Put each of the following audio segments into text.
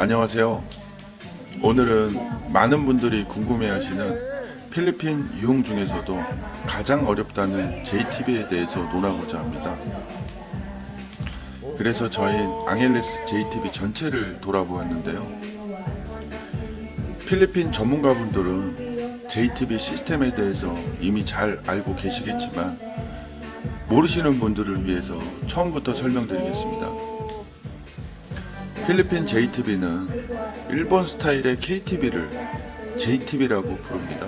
안녕하세요. 오늘은 많은 분들이 궁금해하시는 필리핀 유흥 중에서도 가장 어렵다는 JTB에 대해서 논하고자 합니다. 그래서 저희 앙헬레스 JTB 전체를 돌아보았는데요. 필리핀 전문가분들은 JTB 시스템에 대해서 이미 잘 알고 계시겠지만 모르시는 분들을 위해서 처음부터 설명드리겠습니다. 필리핀 JTB는 일본 스타일의 KTB를 JTB라고 부릅니다.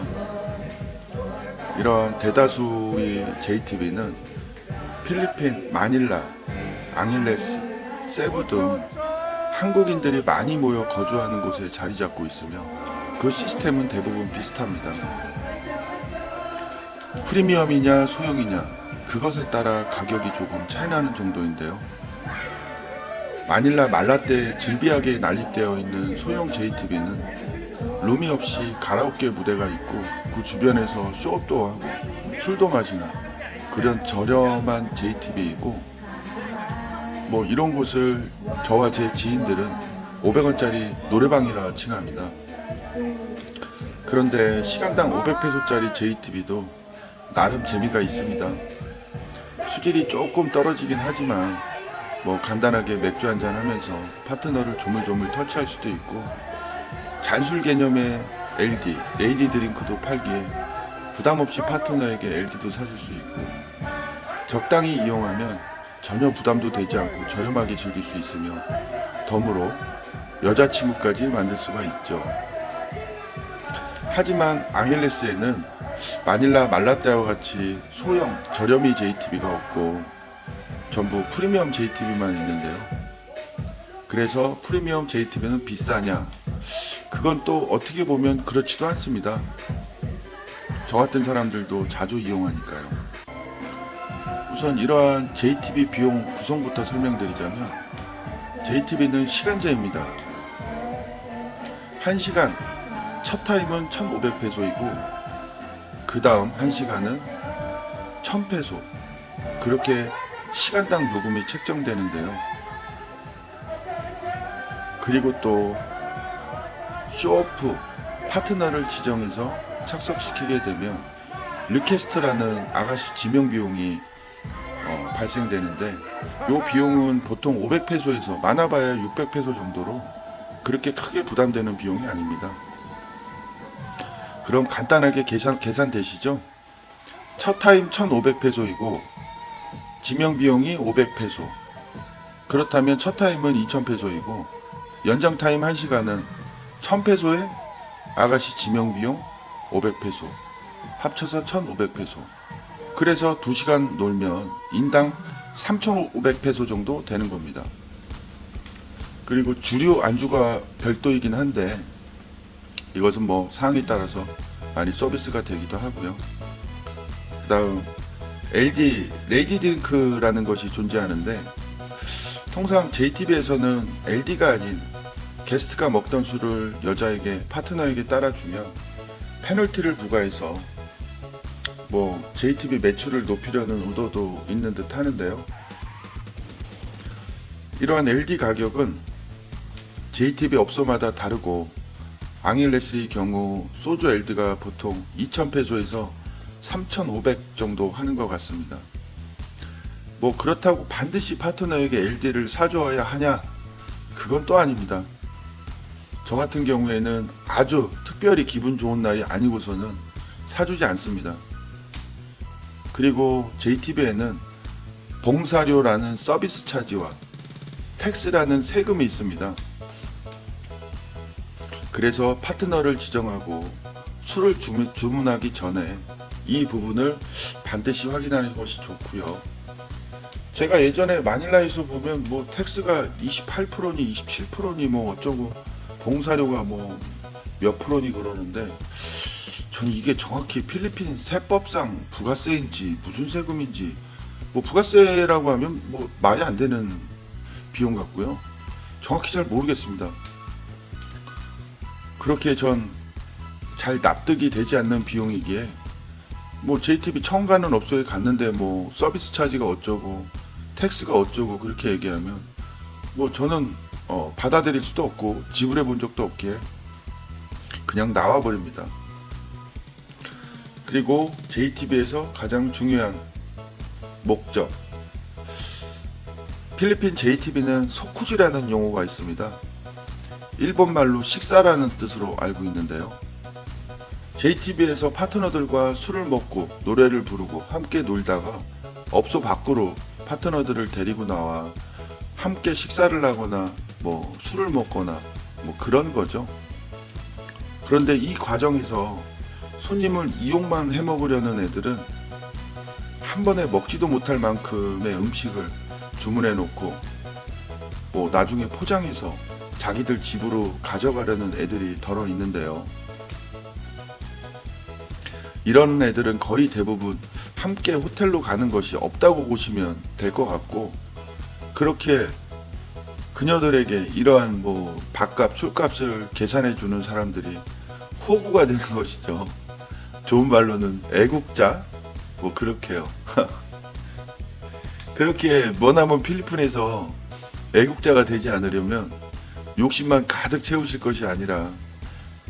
이러한 대다수의 JTB는 필리핀 마닐라, 앙일레스, 세부 등 한국인들이 많이 모여 거주하는 곳에 자리 잡고 있으며 그 시스템은 대부분 비슷합니다. 프리미엄이냐 소형이냐 그것에 따라 가격이 조금 차이 나는 정도인데요. 마닐라 말라떼에 질비하게 난립되어 있는 소형 JTB는 룸이 없이 가라오케 무대가 있고 그 주변에서 쇼업도 하고 술도 마시는 그런 저렴한 JTB이고 뭐 이런 곳을 저와 제 지인들은 500원짜리 노래방이라 칭합니다. 그런데 시간당 500페소짜리 JTB도 나름 재미가 있습니다. 수질이 조금 떨어지긴 하지만 뭐 간단하게 맥주 한잔 하면서 파트너를 조물조물 터치할 수도 있고 잔술 개념의 LD, 레이디 드링크도 팔기에 부담 없이 파트너에게 LD도 사줄 수 있고 적당히 이용하면 전혀 부담도 되지 않고 저렴하게 즐길 수 있으며 덤으로 여자친구까지 만들 수가 있죠. 하지만 앙헬레스에는 마닐라 말라떼와 같이 소형 저렴이 JTB가 없고 전부 프리미엄 JTB만 있는데요. 그래서 프리미엄 JTB는 비싸냐? 그건 또 어떻게 보면 그렇지도 않습니다. 저 같은 사람들도 자주 이용하니까요. 우선 이러한 JTB 비용 구성부터 설명드리자면 JTB는 시간제입니다. 1시간 첫 타임은 1,500페소이고 그 다음 1시간은 1,000페소 그렇게 시간당 요금이 책정되는데요. 그리고 또 쇼오프 파트너를 지정해서 착석시키게 되면 리퀘스트라는 아가씨 지명 비용이 어, 발생되는데 이 비용은 보통 500페소에서 많아봐야 600페소 정도로 그렇게 크게 부담되는 비용이 아닙니다. 그럼 간단하게 계산 계산되시죠? 첫 타임 1,500페소이고 지명 비용이 500페소. 그렇다면 첫 타임은 2,000페소이고 연장 타임 1시간은 1,000페소에 아가씨 지명 비용 500페소. 합쳐서 1,500페소. 그래서 2시간 놀면 인당 3,500페소 정도 되는 겁니다. 그리고 주류 안주가 별도이긴 한데 이것은 뭐 상황에 따라서 많이 서비스가 되기도 하고요. 그 다음 LD 레이디 딩크라는 것이 존재하는데 통상 JTB에서는 LD가 아닌 게스트가 먹던 술을 여자에게 파트너에게 따라주면 페널티를 부과해서 뭐 JTB 매출을 높이려는 의도도 있는 듯 하는데요. 이러한 LD 가격은 JTB 업소마다 다르고 앙일레스의 경우 소주 LD가 보통 2,000페소에서 3,500 정도 하는 것 같습니다. 뭐 그렇다고 반드시 파트너에게 LD를 사주어야 하냐? 그건 또 아닙니다. 저 같은 경우에는 아주 특별히 기분 좋은 날이 아니고서는 사주지 않습니다. 그리고 JTB에는 봉사료라는 서비스 차지와 텍스라는 세금이 있습니다. 그래서 파트너를 지정하고 술을 주문- 주문하기 전에 이 부분을 반드시 확인하는 것이 좋고요. 제가 예전에 마닐라에서 보면 뭐 텍스가 28%니 27%니 뭐 어쩌고 봉사료가 뭐 몇 프로니 그러는데 저는 이게 정확히 필리핀 세법상 부가세인지 무슨 세금인지 뭐 부가세라고 하면 뭐 말이 안 되는 비용 같고요. 정확히 잘 모르겠습니다. 그렇게 전 잘 납득이 되지 않는 비용이기에 뭐 JTB 처음 가는 업소에 갔는데 뭐 서비스 차지가 어쩌고 텍스가 어쩌고 그렇게 얘기하면 뭐 저는 어, 받아들일 수도 없고 지불해 본 적도 없기에 그냥 나와 버립니다. 그리고 JTB에서 가장 중요한 목적 필리핀 JTB는 소쿠지라는 용어가 있습니다. 일본 말로 식사라는 뜻으로 알고 있는데요. JTB에서 파트너들과 술을 먹고 노래를 부르고 함께 놀다가 업소 밖으로 파트너들을 데리고 나와 함께 식사를 하거나 뭐 술을 먹거나 뭐 그런 거죠. 그런데 이 과정에서 손님을 이용만 해 먹으려는 애들은 한 번에 먹지도 못할 만큼의 음식을 주문해 놓고 뭐 나중에 포장해서 자기들 집으로 가져가려는 애들이 덜어 있는데요. 이런 애들은 거의 대부분 함께 호텔로 가는 것이 없다고 보시면 될 것 같고 그렇게 그녀들에게 이러한 뭐 밥값, 술값을 계산해 주는 사람들이 호구가 되는 것이죠. 좋은 말로는 애국자 뭐 그렇게요. 그렇게 머나먼 필리핀에서 애국자가 되지 않으려면 욕심만 가득 채우실 것이 아니라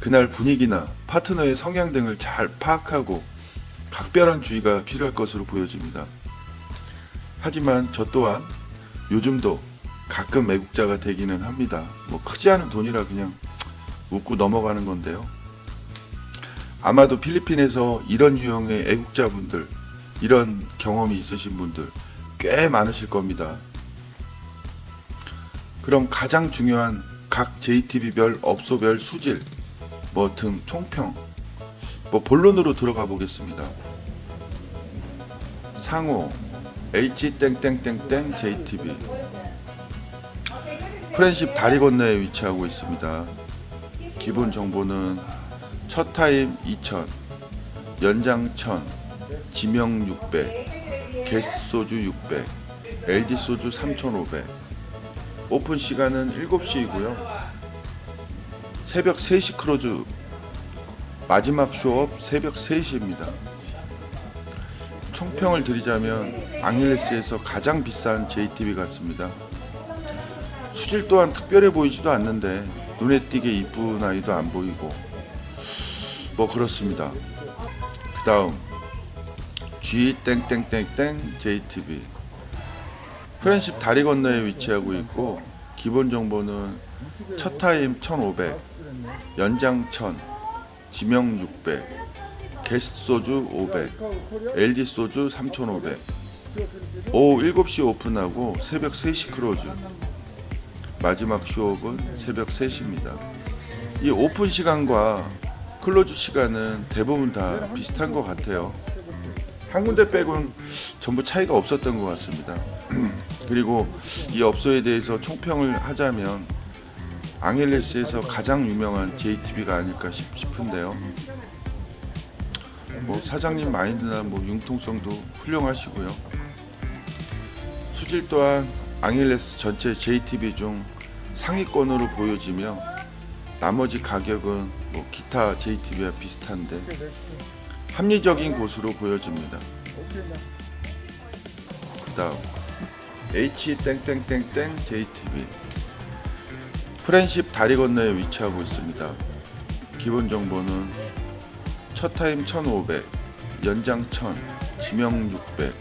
그날 분위기나 파트너의 성향 등을 잘 파악하고 각별한 주의가 필요할 것으로 보여집니다. 하지만 저 또한 요즘도 가끔 애국자가 되기는 합니다. 뭐 크지 않은 돈이라 그냥 웃고 넘어가는 건데요. 아마도 필리핀에서 이런 유형의 애국자분들, 이런 경험이 있으신 분들 꽤 많으실 겁니다. 그럼 가장 중요한 각 JTB별 업소별 수질, 뭐 등 총평, 뭐 본론으로 들어가 보겠습니다. 상호 H 땡땡땡땡 JTB 프렌십 다리 건너에 위치하고 있습니다. 기본 정보는 첫 타임 2,000, 연장 1,000, 지명 600, 게스트 소주 600, LD 소주 3,500. 오픈 시간은 7시이고요. 새벽 3시 크루즈 마지막 쇼업 새벽 3시입니다. 총평을 드리자면 앙헬레스에서 가장 비싼 JTB 같습니다. 수질 또한 특별해 보이지도 않는데 눈에 띄게 이쁜 아이도 안 보이고 뭐 그렇습니다. 그 다음 G 땡땡땡땡 JTB 프렌십 다리 건너에 위치하고 있고 기본 정보는 첫 타임 1500 연장 1000 지명 600 게스트 소주 500 LD 소주 3500 오후 7시 오픈하고 새벽 3시 크로즈 마지막 쇼업은 새벽 3시입니다. 이 오픈 시간과 클로즈 시간은 대부분 다 비슷한 것 같아요. 한 군데 빼곤 전부 차이가 없었던 것 같습니다. 그리고 이 업소에 대해서 총평을 하자면 앙헬레스에서 가장 유명한 JTB가 아닐까 싶, 싶은데요. 뭐 사장님 마인드나 뭐 융통성도 훌륭하시고요. 수질 또한 앙헬레스 전체 JTB 중 상위권으로 보여지며 나머지 가격은 뭐 기타 JTB와 비슷한데 합리적인 곳으로 보여집니다. 그 다음 H 땡땡땡땡 JTB 프렌십 다리 건너에 위치하고 있습니다. 기본 정보는 첫 타임 1,500, 연장 1,000, 지명 600,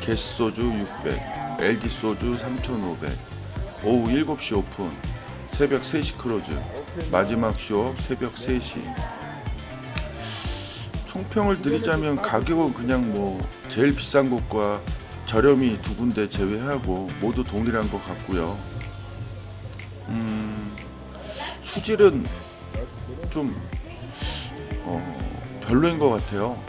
게스 소주 600, LD 소주 3,500. 오후 7시 오픈, 새벽 3시 크로즈, 마지막 쇼업 새벽 3시. 총평을 드리자면 가격은 그냥 뭐 제일 비싼 곳과 저렴이 두 군데 제외하고 모두 동일한 것 같고요. 음, 수질은 좀 어, 별로인 것 같아요.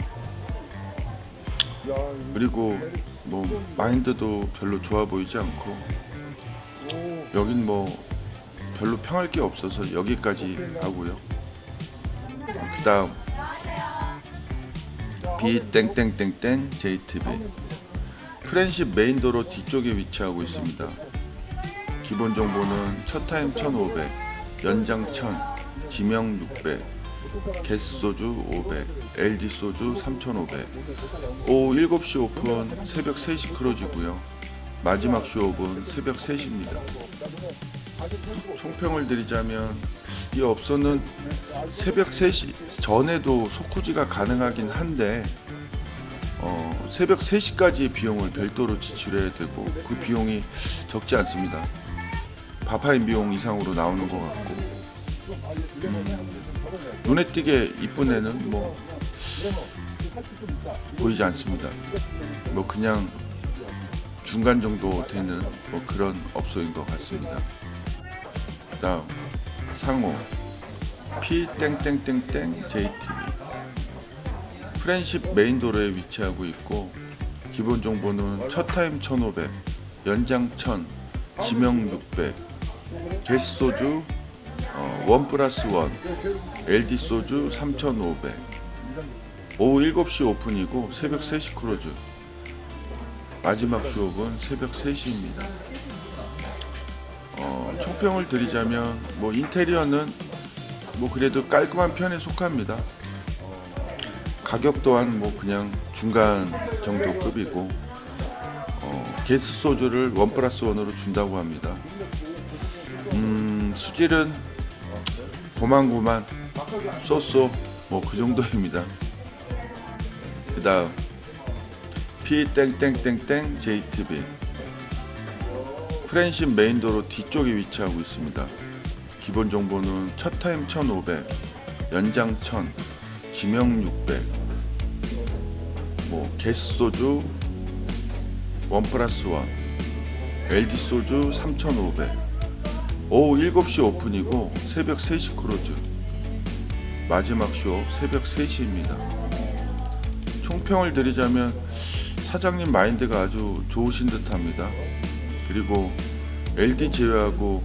그리고 뭐 마인드도 별로 좋아 보이지 않고 여긴 뭐 별로 평할 게 없어서 여기까지 하고요. 그다음 B 땡땡땡땡 JTB 프렌십 메인 도로 뒤쪽에 위치하고 있습니다. 기본 정보는 첫 타임 1,500, 연장 1,000, 지명 600, 게스 소주 500, LD 소주 3,500. 오후 7시 오픈, 새벽 3시 크로즈고요. 마지막 쇼업은 새벽 3시입니다. 총평을 드리자면 이 업소는 새벽 3시 전에도 속후지가 가능하긴 한데 어, 새벽 3시까지의 비용을 별도로 지출해야 되고 그 비용이 적지 않습니다. 바파인 비용 이상으로 나오는 것 같고 음, 눈에 띄게 이쁜 애는 뭐 보이지 않습니다. 뭐 그냥 중간 정도 되는 뭐 그런 업소인 것 같습니다. 다음 상호 P 땡땡땡땡 JTB 프렌십 메인 도로에 위치하고 있고 기본 정보는 첫 타임 1,500, 연장 1,000, 지명 600, 게스 소주 어, 원 플러스 원, LD 소주 3,500. 오후 7시 오픈이고 새벽 3시 크루즈. 마지막 수업은 새벽 3시입니다. 어, 총평을 드리자면 뭐 인테리어는 뭐 그래도 깔끔한 편에 속합니다. 가격 또한 뭐 그냥 중간 정도 급이고 어, 게스 소주를 원 플러스 원으로 준다고 합니다. 음, 수질은 고만고만 쏘쏘 뭐 그 정도입니다. 그 다음 P 땡땡땡땡 JTB 프렌십 메인도로 뒤쪽에 위치하고 있습니다. 기본 정보는 첫 타임 1,500, 연장 1,000, 지명 600, 뭐 게스 소주 원 플러스 원, LD 소주 3,500. 오후 7시 오픈이고 새벽 3시 크루즈. 마지막 쇼 새벽 3시입니다. 총평을 드리자면 사장님 마인드가 아주 좋으신 듯 합니다. 그리고 LD 제외하고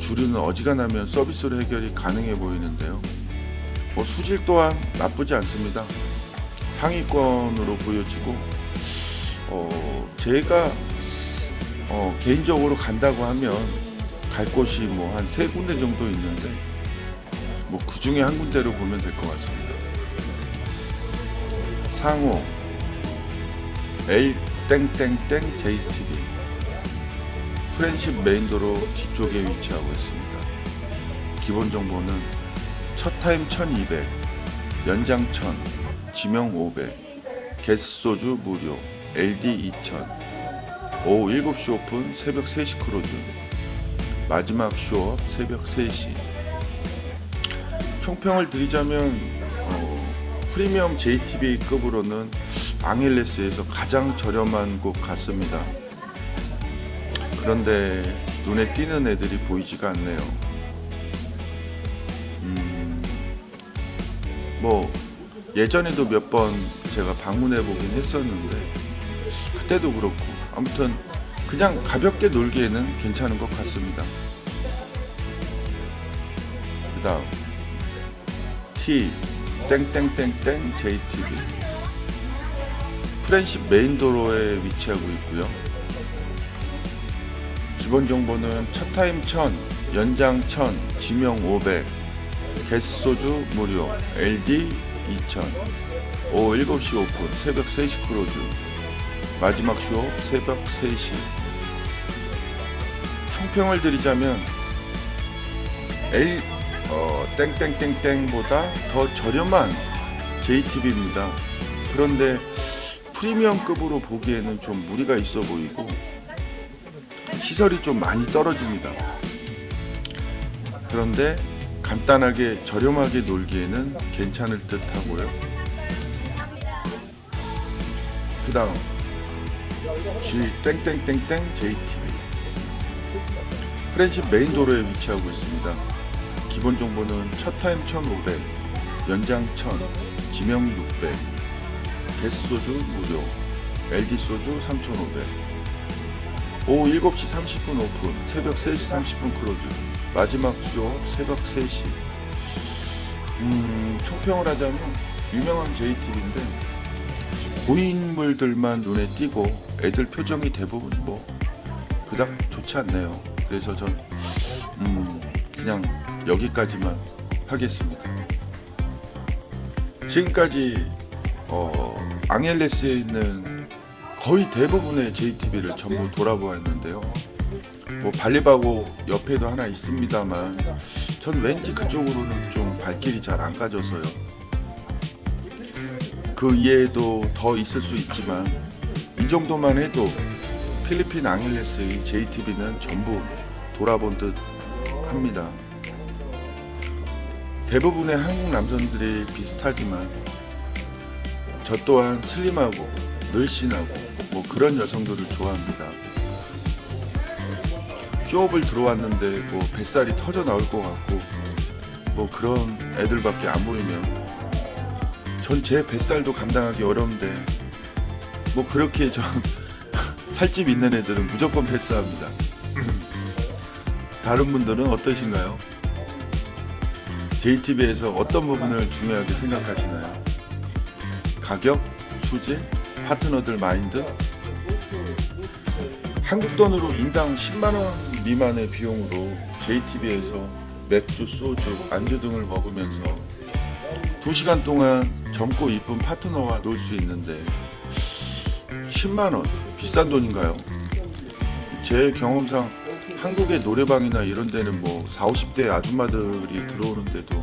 주류는 어지간하면 서비스로 해결이 가능해 보이는데요. 뭐 수질 또한 나쁘지 않습니다. 상위권으로 보여지고 어, 제가 어, 개인적으로 간다고 하면 갈 곳이 뭐 한 세 군데 정도 있는데 뭐 그 중에 한 군데로 보면 될 것 같습니다. 상호 L 땡땡땡 JTB 프렌십 메인도로 뒤쪽에 위치하고 있습니다. 기본 정보는 첫 타임 1200, 연장 1000, 지명 500, 게스 소주 무료, LD 2000, 오후 7시 오픈, 새벽 3시 크루즈, 마지막 쇼업 새벽 3시. 총평을 드리자면 어, 프리미엄 JTB급으로는 앙헬레스에서 가장 저렴한 곳 같습니다. 그런데 눈에 띄는 애들이 보이지가 않네요. 음, 뭐 예전에도 몇 번 제가 방문해 보긴 했었는데 그때도 그렇고 아무튼 그냥 가볍게 놀기에는 괜찮은 것 같습니다. 그다음 T 땡땡땡땡 JTB 프렌십 메인 도로에 위치하고 있고요. 기본 정보는 첫 타임 1000, 연장 1000, 지명 500, 게스 소주 무료, LD 2000, 오후 7시 오픈, 새벽 3시 크루즈, 마지막 쇼 새벽 3시. 총평을 드리자면 L 어, 땡땡땡땡보다 더 저렴한 JTB입니다. 그런데 프리미엄급으로 보기에는 좀 무리가 있어 보이고 시설이 좀 많이 떨어집니다. 그런데 간단하게 저렴하게 놀기에는 괜찮을 듯 하고요. 그 다음 G 땡땡땡땡 JTB 프렌치 메인 도로에 위치하고 있습니다. 기본 정보는 첫 타임 1500, 연장 1000, 지명 600, 게스 소주 무료, LD 소주 3500. 오후 7시 30분 오픈, 새벽 3시 30분 크루즈, 마지막 쇼 새벽 3시. 음, 총평을 하자면 유명한 JTB인데 고인물들만 눈에 띄고 애들 표정이 대부분 뭐 그닥 좋지 않네요. 그래서 전 음, 그냥 여기까지만 하겠습니다. 지금까지 어, 앙헬레스에 있는 거의 대부분의 JTB를 전부 돌아보았는데요. 뭐 발리바고 옆에도 하나 있습니다만 전 왠지 그쪽으로는 좀 발길이 잘 안 가져서요. 그 이외에도 더 있을 수 있지만 이 정도만 해도 필리핀 앙헬레스의 JTB는 전부 돌아본 듯 합니다. 대부분의 한국 남성들이 비슷하지만 저 또한 슬림하고 늘씬하고 뭐 그런 여성들을 좋아합니다. 쇼업을 들어왔는데 뭐 뱃살이 터져 나올 것 같고 뭐 그런 애들밖에 안 보이면 전 제 뱃살도 감당하기 어려운데 뭐 그렇게 전 살집 있는 애들은 무조건 패스합니다. 다른 분들은 어떠신가요? JTB에서 어떤 부분을 중요하게 생각하시나요? 가격, 수질, 파트너들 마인드? 한국 돈으로 인당 10만 원 미만의 비용으로 JTB에서 맥주, 소주, 안주 등을 먹으면서 2시간 동안 젊고 이쁜 파트너와 놀 수 있는데 10만 원 비싼 돈인가요? 제 경험상 한국의 노래방이나 이런 데는 뭐 4, 50대 아줌마들이 들어오는데도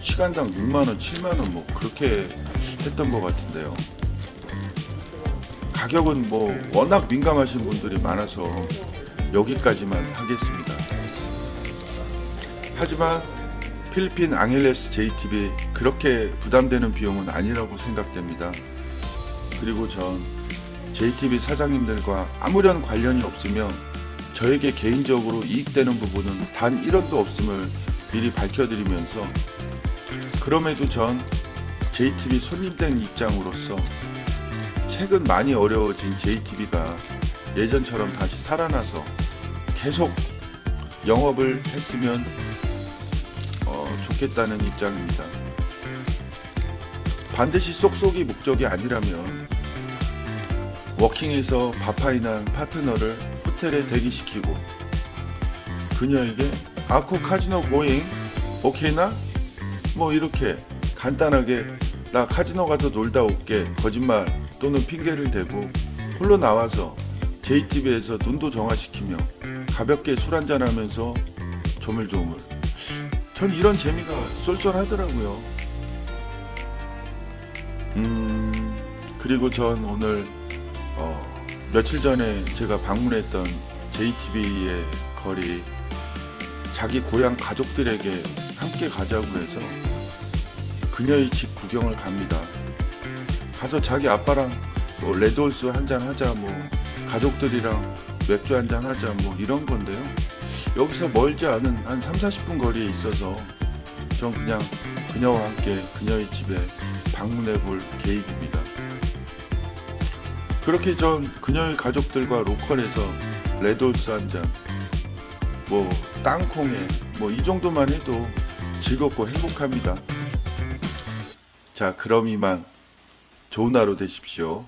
시간당 6만 원, 7만 원 뭐 그렇게 했던 것 같은데요. 가격은 뭐 워낙 민감하신 분들이 많아서 여기까지만 하겠습니다. 하지만 필리핀 앙헬레스 JTB 그렇게 부담되는 비용은 아니라고 생각됩니다. 그리고 전 JTB 사장님들과 아무런 관련이 없으며 저에게 개인적으로 이익되는 부분은 단 1원도 없음을 미리 밝혀드리면서 그럼에도 전 JTB 손님된 입장으로서 최근 많이 어려워진 JTB가 예전처럼 다시 살아나서 계속 영업을 했으면 어, 좋겠다는 입장입니다. 반드시 쏙쏙이 목적이 아니라면 워킹에서 바파이난 파트너를 호텔에 대기시키고 그녀에게 아코 카지노 고잉 오케이나? 뭐 이렇게 간단하게 나 카지노 가서 놀다 올게. 거짓말 또는 핑계를 대고 홀로 나와서 JTB에서 눈도 정화시키며 가볍게 술 한잔하면서 조물조물. 전 이런 재미가 쏠쏠하더라고요. 음 그리고 전 오늘 어, 며칠 전에 제가 방문했던 JTB의 거리 자기 고향 가족들에게 함께 가자고 해서 그녀의 집 구경을 갑니다. 가서 자기 아빠랑 뭐 레드홀스 한잔 하자 뭐 가족들이랑 맥주 한잔 하자 뭐 이런 건데요. 여기서 멀지 않은 한 3, 40분 거리에 있어서 전 그냥 그녀와 함께 그녀의 집에 방문해 볼 계획입니다. 그렇게 전 그녀의 가족들과 로컬에서 레드홀스 한 잔, 뭐 땅콩에 뭐 이 정도만 해도 즐겁고 행복합니다. 자, 그럼 이만 좋은 하루 되십시오.